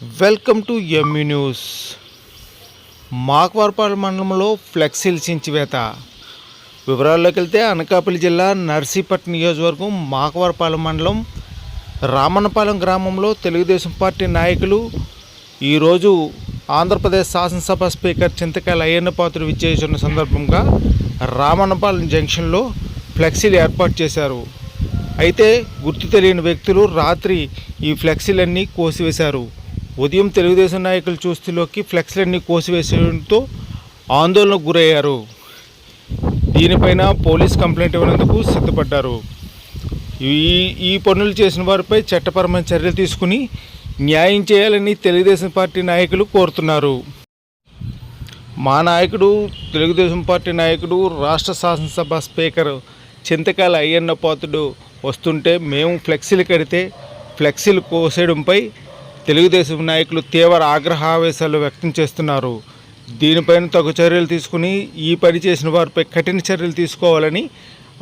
Welcome to M E news మాక్వార్పాలెం మండలంలో ఫ్లెక్సీలు చించివేత వివరాల్లోకి వెళ్తే అనకాపల్లి జిల్లా నర్సీపట్నం నియోజకవర్గం మాకవరపాలెం మండలం రామన్నపాలెం గ్రామంలో తెలుగుదేశం పార్టీ నాయకులు ఈరోజు ఆంధ్రప్రదేశ్ శాసనసభ స్పీకర్ చింతకాయల అయ్యన్న పాత్ర విచ్చేసిన సందర్భంగా రామన్నపాలెం జంక్షన్లో ఫ్లెక్సీలు ఏర్పాటు చేశారు. అయితే గుర్తు తెలియని వ్యక్తులు రాత్రి ఈ ఫ్లెక్సీలన్నీ కోసివేశారు. ఉదయం తెలుగుదేశం నాయకులు చూస్తులోకి ఫ్లెక్స్లన్నీ కోసివేసేయడంతో ఆందోళనకు గురయ్యారు. దీనిపైన పోలీస్ కంప్లైంట్ ఇవ్వనందుకు సిద్ధపడ్డారు. ఈ ఈ పనులు చేసిన వారిపై చట్టపరమైన చర్యలు తీసుకుని న్యాయం చేయాలని తెలుగుదేశం పార్టీ నాయకులు కోరుతున్నారు. మా నాయకుడు తెలుగుదేశం పార్టీ నాయకుడు రాష్ట్ర శాసనసభ స్పీకర్ చింతకాల అయ్యన్న పోతుడు వస్తుంటే మేము ఫ్లెక్సీలు కడితే ఫ్లెక్సీలు కోసేయడంపై తెలుగుదేశం నాయకులు తీవ్ర ఆగ్రహావేశాలు వ్యక్తం చేస్తున్నారు. దీనిపైన తగు చర్యలు తీసుకుని ఈ పని చేసిన వారిపై కఠిన చర్యలు తీసుకోవాలని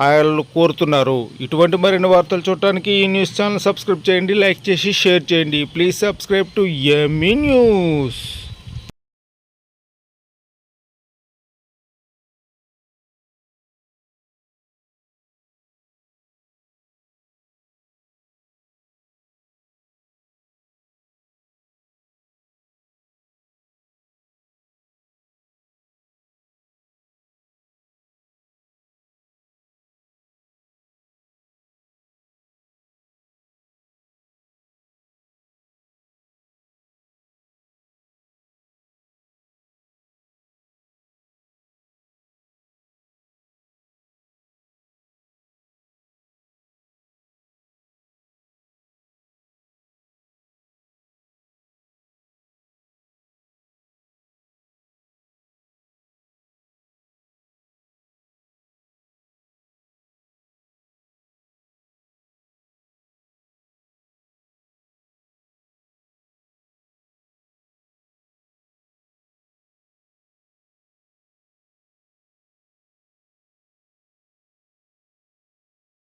వాళ్ళు కోరుతున్నారు. ఇటువంటి మరిన్ని వార్తలు చూడటానికి ఈ న్యూస్ ఛానల్ సబ్స్క్రైబ్ చేయండి లైక్ చేసి షేర్ చేయండి. Please subscribe to M E news.